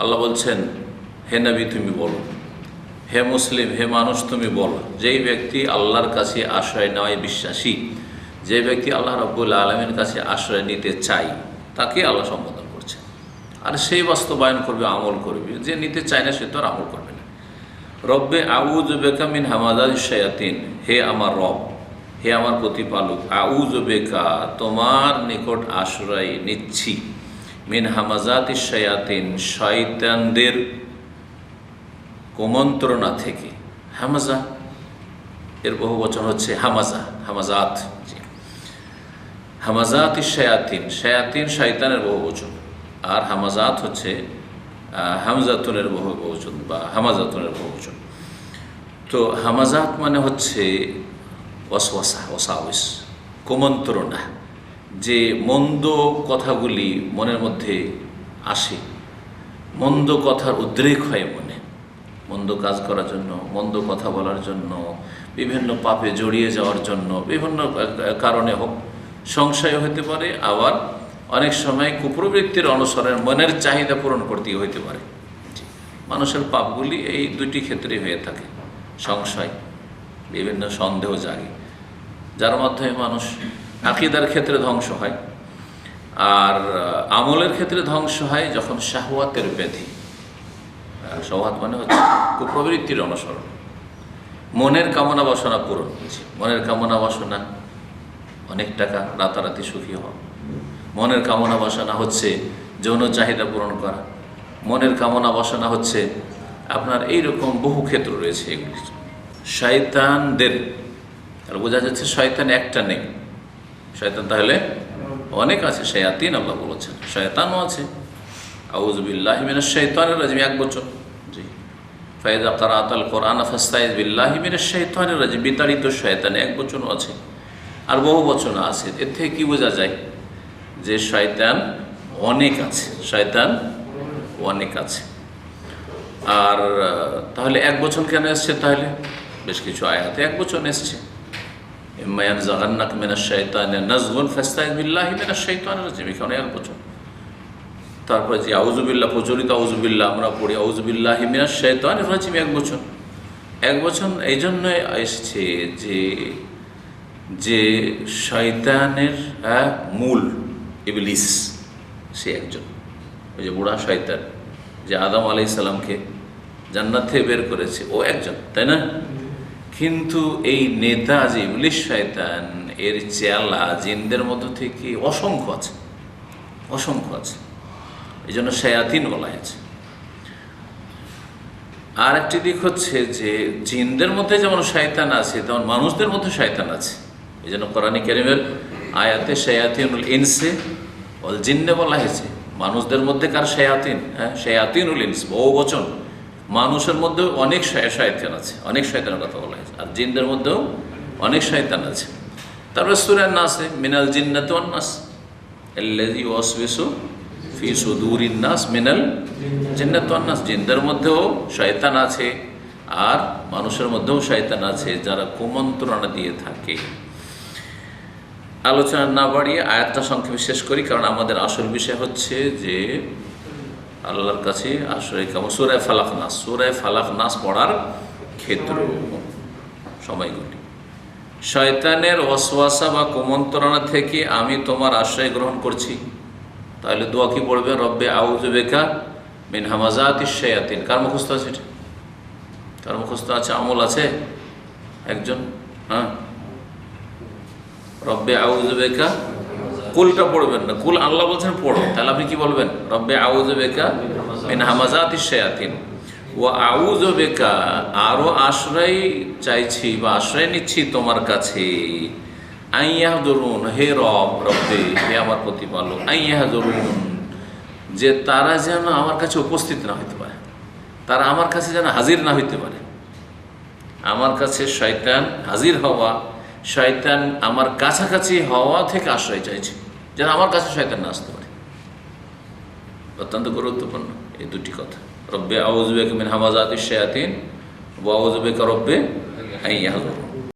আল্লাহ বলছেন, হে নবী, তুমি বলো। হে মুসলিম, হে মানুষ, তুমি বলো। যেই ব্যক্তি আল্লাহর কাছে আশ্রয় নেওয়ায় বিশ্বাসী, যে ব্যক্তি আল্লাহ রব্বুল আলমের কাছে আশ্রয় নিতে চাই তাকে আল্লাহ সম্বোধন করছে আর সেই বাস্তবায়ন করবে, আমল করবে। যে নিতে চায় না, সে তো আর আমল করবে না। রব্বে আউজ বেকামিন হামাদাজ শয়াতিন। হে আমার রব, হে আমার প্রতিপালক আউজ বেকা, তোমার নিকট আশ্রয় নিচ্ছি। মিন হামাজাত শয়াতিন, শয়তানদের কুমন্ত্রণা থেকে। হামাজা, এর বহু বচন হচ্ছে হামাজা, হামাজাত। হামাজাত শায়াতিন শায়াতিন শয়তানের বহু বচন। আর হামাজাত হচ্ছে হামজাতুনের বহু বহুবচন বা হামাজাতুনের বহু বচন। তো হামাজাত মানে হচ্ছে ওয়াসওয়াসা ওসাউস কুমন্ত্রণা। যে মন্দ কথাগুলি মনের মধ্যে আসে। মন্দ কথার উদ্রেক হয় মনে। মন্দ কাজ করার জন্য, মন্দ কথা বলার জন্য, বিভিন্ন পাপে জড়িয়ে যাওয়ার জন্য, বিভিন্ন কারণে হোক, সংশয় হতে পারে, আবার অনেক সময় কুপ্রবৃত্তির অনুসরণ মনের চাহিদা পূরণ করতে হইতে পারে। মানুষের পাপগুলি এই দুটি ক্ষেত্রে হয়ে থাকে। সংশয়, বিভিন্ন সন্দেহ জাগে। যার মাধ্যমে মানুষ আকিদার ক্ষেত্রে ধ্বংস হয়। আর আমলের ক্ষেত্রে ধ্বংস হয় যখন শাহওয়াতের ব্যাধি। শাহওয়াত মানে হচ্ছে কুপ্রবৃত্তির অনুসরণ। মনের কামনা বাসনা পূরণ জি, মনের কামনা বাসনা অনেক টাকা রাতারাতি সুখী হওয়া। মনের কামনা বাসনা হচ্ছে যৌন চাহিদা পূরণ করা। মনের কামনা বাসনা হচ্ছে আপনার এই রকম বহু ক্ষেত্র রয়েছে এগুলি শয়তানদের তাহলে বোঝা যাচ্ছে শয়তান একটা নেই। শয়তান তাহলে অনেক আছে, শয়াতিন আল্লাহ বলেছেন, শয়তানও আছে। আউজবিল্লাহ মিনা শৈতানের রাজিম, এক বছর। জি। ফায়দা কারাত আল কোরআন ফাস্তাইজ বিল্লাহ মিনা শৈতানের রাজিম, বিতাড়িত শয়তানে এক বচনও আছে। আর বহু বচন আছে। এর থেকে কি বোঝা যায়? যে শয়তান অনেক আছে, শয়তান অনেক আছে। আর তাহলে এক বছর কেন এসছে তাহলে? বেশ কিছু আয়াতে এক বছর এসছে। ইম্মায়ান জাগান্নাক মিনাশ শাইতানির নাজগুন ফাস্তাইজ বিল্লাহি মিনাশ শাইতানির রাজিম এখানে এক বছর। তারপরে যে আউজুবিল্লাহ প্রচলিত আউজুবিল্লাহ আমরা পড়ি আউজুবিল্লাহ শাইতানির রাজিম এক বছর। এক বছর এই জন্যই এসছে যে যে শয়তানের মূল ইবলিস, সে একজন। ওই যে বুড়া শয়তান, যে আদম আলাই জান্নাত থেকে বের করেছে, ও একজন, তাই না? কিন্তু এই নেতা যে ইবলিস শয়তান, এর চেলা জিনদের মধ্য থেকে অসংখ্য আছে অসংখ্য আছে। এই জন্য শায়াতিন বলা হয়েছে। আর একটি দিক হচ্ছে যে জিনদের মধ্যে যেমন শয়তান আছে, তেমন মানুষদের মধ্যে শয়তান আছে। এই জন্য কোরআন কেরিমের আয়াতে শায়াতিনুল ইনসে অল জিন্নে বলা হয়েছে, মানুষদের মধ্যে কার শায়াতিন? হ্যাঁ শায়াতিনুল ইনস বহু বচন মানুষের মধ্যেও অনেক শয়- শয়তান আছে, অনেক শয়তানের কথা বলা হয়েছে। আর জিনদের মধ্যেও অনেক শয়তান আছে। তারপরে সুরের নাসে মিনাল জিন্নাত নাস এল্লাজি নাস মিনাল জিন্নাত নাস জিনদের মধ্যেও শয়তান আছে, আর মানুষের মধ্যেও শয়তান আছে যারা কুমন্ত্রণা দিয়ে থাকে। আলোচনা না বাড়িয়ে আয়াতটা সংক্ষেপে শেষ করি, কারণ আমাদের আসল বিষয় হচ্ছে যে আল্লাহর কাছে আশ্রয় কেমন সুরায় ফালাক নাস সুরায় ফালাক নাস পড়ার ক্ষেত্র সময়গুলি শয়তানের অশ্বাসা বা কুমন্ত্রণা থেকে আমি তোমার আশ্রয় গ্রহণ করছি। তাহলে দোয়া কি পড়বে? রব্বে আউজবেকা মিন হামাজাত শয়াতিন। কার মুখস্থ আছে এটা? কার মুখস্থ আছে? আমল আছে? একজন? হ্যাঁ? রব্বে আউজবেকা কুলটা পড়বেন না। কুল আল্লাহ বলছেন পড়ো। তাহলে আপনি কি বলবেন? রব্বে আউজ বেকা মিন হামাজাত শয়াতিন। ও আউজ বেকা আরও আশ্রয় চাইছি বা আশ্রয় নিচ্ছি তোমার কাছে। আইয়াহ দরুন হে রব, রব্বে, হে আমার প্রতিপালক আইয়াহ দরুন যে তারা যেন আমার কাছে উপস্থিত না হইতে পারে। তারা আমার কাছে যেন হাজির না হইতে পারে। আমার কাছে শয়তান হাজির হওয়া, শয়তান আমার কাছাকাছি হওয়া থেকে আশ্রয় চাইছে। যেন আমার কাছে শয়তান না আসতে পারে। অত্যন্ত গুরুত্বপূর্ণ এই দুটি কথা। রব্বে আউজবেক মিন হামাজাত শায়াতিন ও আউজবেক রব্বে আইয়াহ